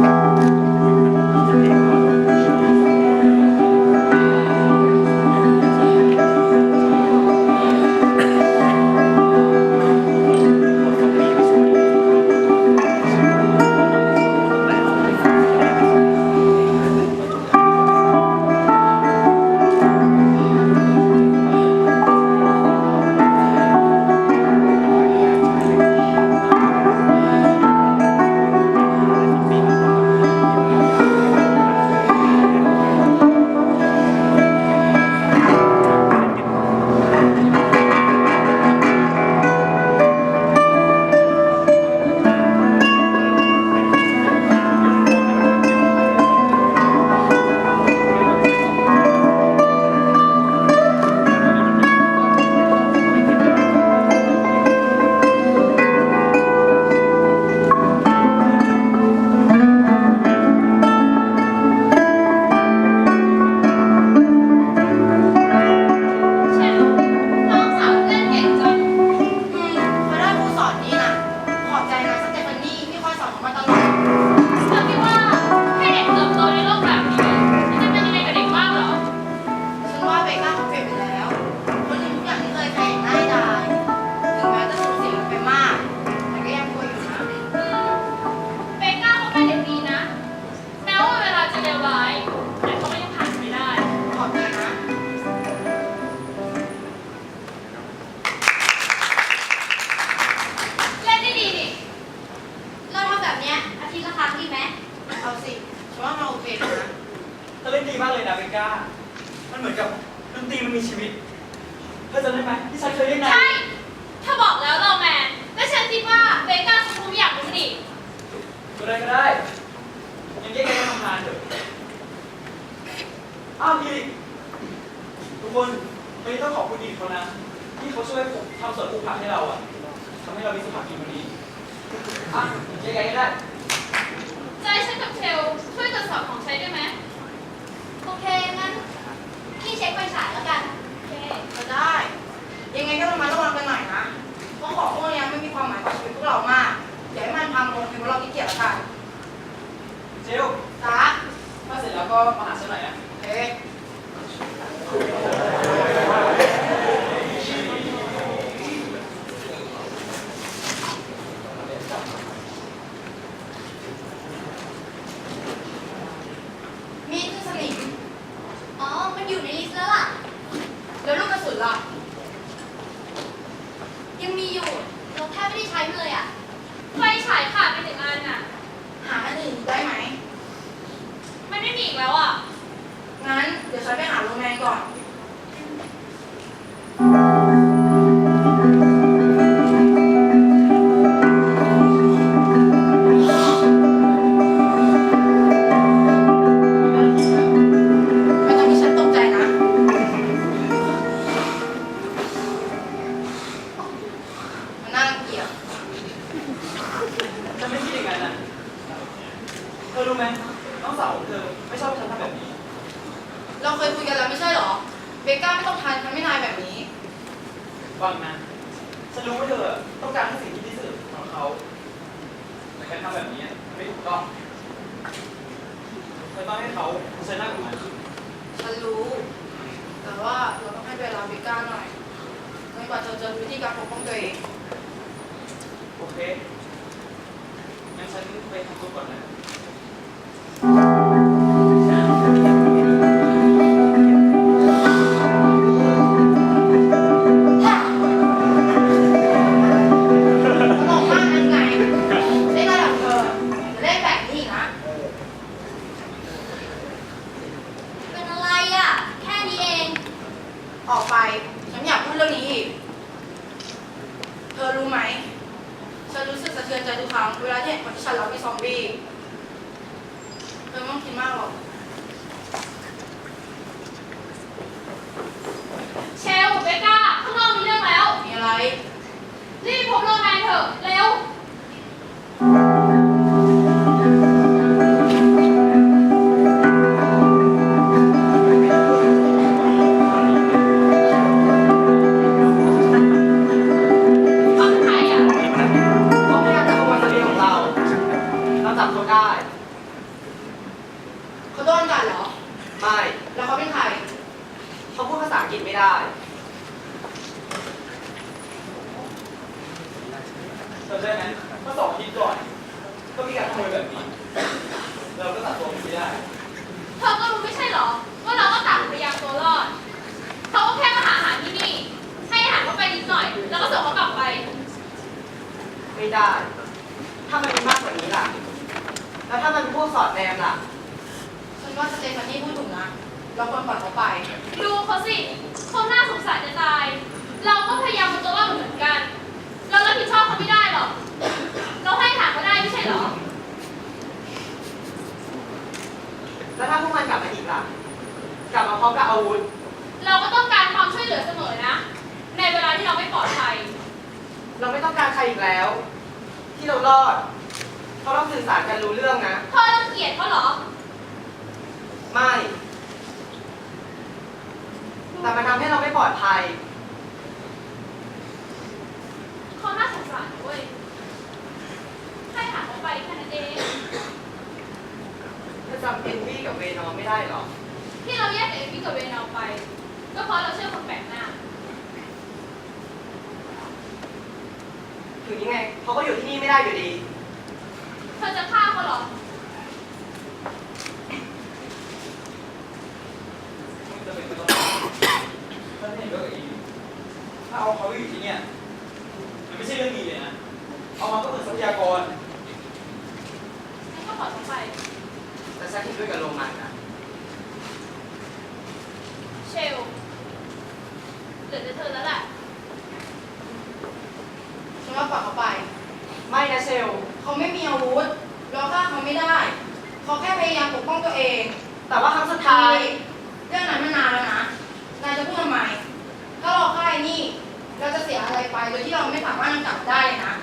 เอ้าวพี่ทุกคนวันนี้ต้องขอบคุณอีกคนนะ ที่เขาช่วยผมทำสวนปลูกผักให้เราอะทำให้เรามีสุขภาพกินวันนี้อะแยกกันก็ได้จะให้ฉันกับเชลช่วยตรวจสอบของใช้ได้ไหมโอเค งั้นพี่เช็คไฟฉายแล้วกัน โอเค ก็ได้ ยังไงก็ระมัดระวังกันหน่อยนะ เพราะของพวกนี้ไม่มีความหมายต่อชีวิตพวกเรามากอย่าให้มันพังลงเป็นเพราะเราขี้เกียจละกันเจลจ้าถ้าเสร็จแล้วก็มาหาฉันหน่อยนะเอ๊ะ มีดคือสนิม อ๋อ มันอยู่ในลิสต์แล้วล่ะ แล้วลูกกระสุนล่ะ ยังมีอยู่ เราแทบไม่ได้ใช้มันเลยอะ ไฟฉายขาดไปหนึ่งอันน่ะ หาอันอื่นได้ไหม มันไม่มีอีกแล้วอะ งั้นเดี๋ยวฉันไปหาโรงแรมก่อน เธอต้องให้เขาเผชิญหน้ากับมันฉันรู้ แต่ว่าเราต้องให้เวลาเบก้าหน่อยจนกว่าเธอจะรู้วิธีการปกป้องตัวเองโอเคงั้นฉันไปทำซุปก่อนนะ ไม่ได้ จำได้ไหมเมื่อสองอาทิตย์ก่อน ก็มีการขโมยแบบนี้ เราก็ตัดตัวมันไม่ได้ เธอก็รู้ไม่ใช่เหรอ ว่าเราก็ต่างพยายามตัวรอด เขาก็แค่มาหาอาหารที่นี่ ให้อาหารเขาไปนิดหน่อย แล้วก็ส่งเขากลับไป ไม่ได้ ถ้ามันมีมากกว่านี้ล่ะ แล้วถ้ามันเป็นพวกสอดแนมล่ะ ฉันว่าสเตฟานี่พูดถูกนะ เราควรปล่อยเขาไป ดูเขาสิเขาน่าสงสารจะตาย เราก็พยายามมาตัวรอดเหมือนกัน เรารับผิดชอบเขาไม่ได้หรอก เราให้อาหารเขาได้ไม่ใช่เหรอ แล้วถ้าพวกมันกลับมาอีกล่ะ กลับมาพร้อมกับอาวุธ เราก็ต้องการความช่วยเหลือเสมอนะ ในเวลาที่เราไม่ปลอดภัย เราไม่ต้องการใครอีกแล้ว ที่เรารอดเพราะเราสื่อสารกันรู้เรื่องนะเธอรังเกียจเขาเหรอ ไม่ แต่มันทำให้เราไม่ปลอดภัย เขาน่าสงสารเว้ยให้อาหารเขาไปแค่นั้นเอง จะจำเอ็นวี่กับเวนอมไม่ได้หรอ ที่เราแยกเอฟวี่กับเวนเอาไป ก็เพราะเราเชื่อคนแปลกหน้า ถึงยังไงเขาก็อยู่ที่นี่ไม่ได้อยู่ดี เธอจะฆ่าเขาเหรอ มันจะเป็นไปต้องถ้าเห็นด้วยกับอีถ้าเอาเขาไปอยู่ที่เนี่ย มันไม่ใช่เรื่องดีเลยนะ เอามาก็เหมือนทรัพยากร งั้นก็ปล่อยเขาไป แต่ฉันเห็นด้วยกับโรมันนะ เชลเห ลือแต่เธอแล้วแหละฉันว่าปล่อยเขาไป ไม่นะเชล เขาไม่มีอาวุธเราฆ่าเขาไม่ได้ เขาแค่พยายามปกป้องตัวเอง แต่ว่าครั้งสุดท้าย เรื่องนั้นมันนานแล้วนะ นายจะพูดทำไม ถ้าเราฆ่าไอ้นี่ เราจะเสียอะไรไป โดยที่เราไม่สามารถนำกลับได้เลยนะ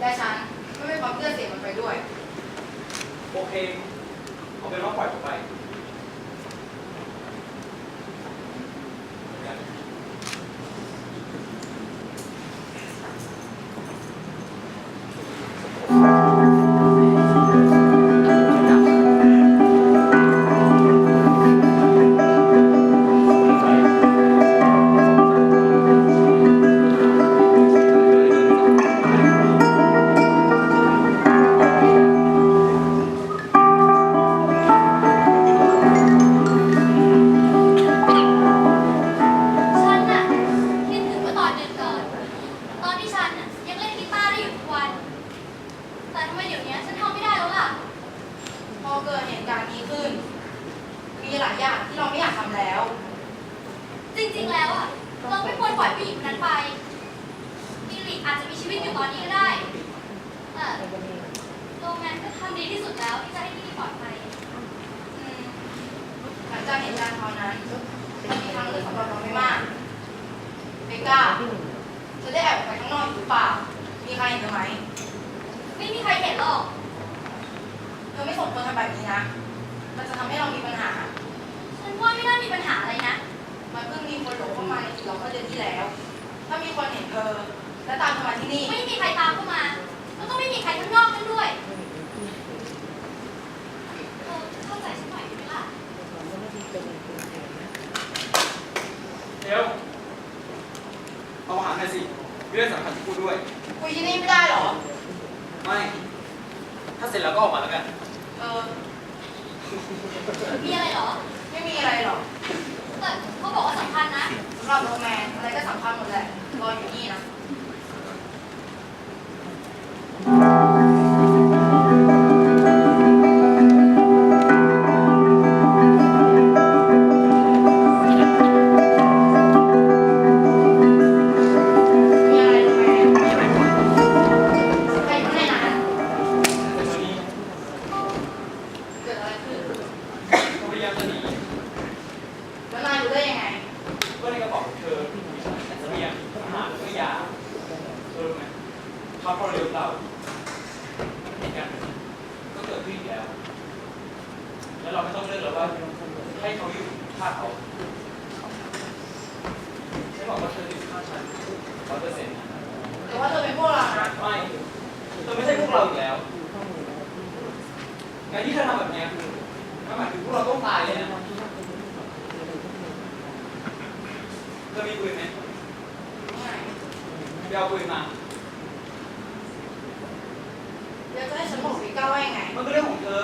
และฉันไม่ไม่พร้อมที่จะเสียมันไปด้วย โอเค เอาเป็นว่าปล่อยผมไป ผู้หญิงคนนั้นไปมิลิอาจจะมีชีวิตอยู่ตอนนี้ก็ได้แต่โรงงานก็ทำดีที่สุดแล้วที่จะให้ที่นี่ปลอดภัยอืมหลังจากเหตุการณ์คราวนั้นมันมีทางเลือกสำหรับเราไม่มากเบกก้าจะได้แอบออกไปข้างนอกอีกหรือเปล่า มีใครเห็นเธอไหมไม่มีใครเห็นหรอก เธอไม่สมควรทำแบบนี้นะ มันจะทำให้เรามีปัญหา เราเมื่อเดือนที่แล้ว ถ้ามีคนเห็นเธอ และตามเธอมาที่นี่ ไม่มีใครตามเข้ามาแล้วก็ไม่มีใครข้างนอกนั่นด้วยเออเข้าใจฉันหน่อยได้ไหมล่ะ เดี๋ยวเอาอาหารหน่อยสิมีเรื่องสำคัญที่พูดด้วย คุยที่นี่ไม่ได้เหรอ ไม่ ถ้าเสร็จแล้วก็ออกมาแล้วกัน เออ มีอะไรเหรอ ไม่มีอะไรหรอก แต่เขาบอกว่าสำคัญนะสำหรับโรแมนอะไรก็สำคัญหมดแหละรออยู่นี่นะ บอกว่าเธออยู่ข้างฉันร้อยเปอร์เซ็นต์แต่ว่าเธอเป็นพวกเรานะไม่เธอไม่ใช่พวกเราอีกแล้วการที่เธอทำแบบเนี้ยมันหมายถึงพวกเราต้องตายเลยนะฉอมีปืนไหมไม่ไปเอาปืนมาแล้วจะให้ฉันบอกพี่ก้าวว่ายังไงมันก็เรื่องของเธอ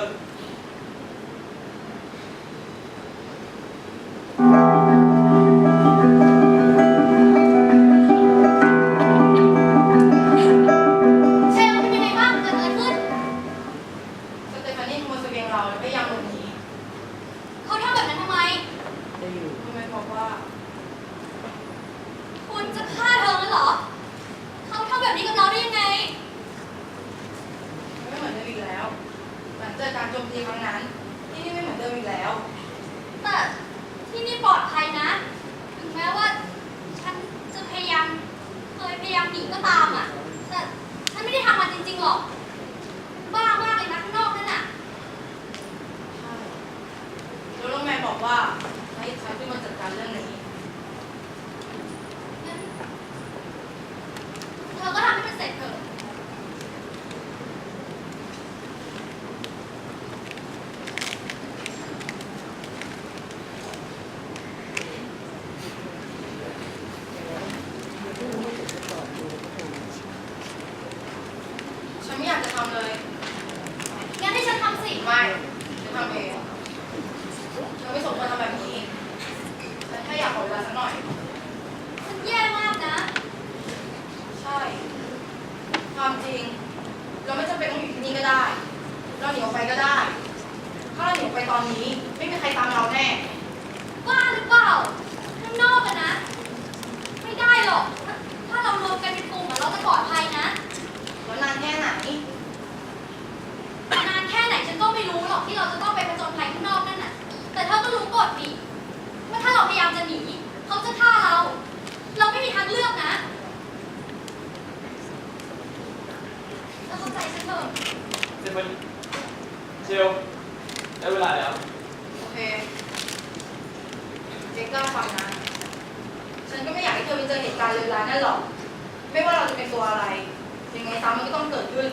การโจมตีครั้งนั้น ที่นี่ไม่เหมือนเดิมอีกแล้ว แต่ที่นี่ปลอดภัยนะ ถึงแม้ว่า ฉันจะพยายามเคยพยายามหนีก็ตามอะ แต่ฉันไม่ได้ทำมันจริงๆหรอก บ้ามากเลยนะข้างนอกนั่นน่ะ ใช่แล้วโรงแรมบอกว่าให้ฉันขึ้นมาจัดการเรื่องนี้ งั้นเธอก็ทำให้มันเสร็จเถอะ ฉันไม่อยากจะทำเลย งั้นให้ฉันทำสิ ไม่ฉันทำเองฉันไม่สมควรทำแบบนี้ฉันแค่อยากขอเวลาสักหน่อย ฉันแย่มากนะ ใช่ ความ จริง เราไม่จำเป็นต้องอยู่ที่นี่ก็ได้ เราหนีออกไปก็ได้ ถ้าเราหนีออกไปตอนนี้ไม่มีใครตามเราแน่ บ้าหรือเปล่า ข้างนอกอะนะ ไม่ได้หรอก ถ้าถ้าเรารวมกันเป็นกลุ่มอะเราจะปลอดภัยนะ แล้วนานแค่ไหน นานแค่ไหนฉันก็ไม่รู้หรอกที่เราจะต้องไปผจญภัยข้างนอกนั่นน่ะ แต่เธอก็รู้กฎดิว่าถ้าเราพยายามจะหนี เขาจะฆ่าเรา เราไม่มีทางเลือกนะแล้วเข้าใจ ฉันเถอะเซฟนเชลได้เวลาแล้ว โอเค เจ๊กล้าฟังนะ ฉันก็ไม่อยากให้เธอไปเจอเหตุการณ์เลวร้ายนั่นหรอก ไม่ว่าเราจะเป็นตัวอะไร ยังไงซ้ำมันก็ต้องเกิดขึ้น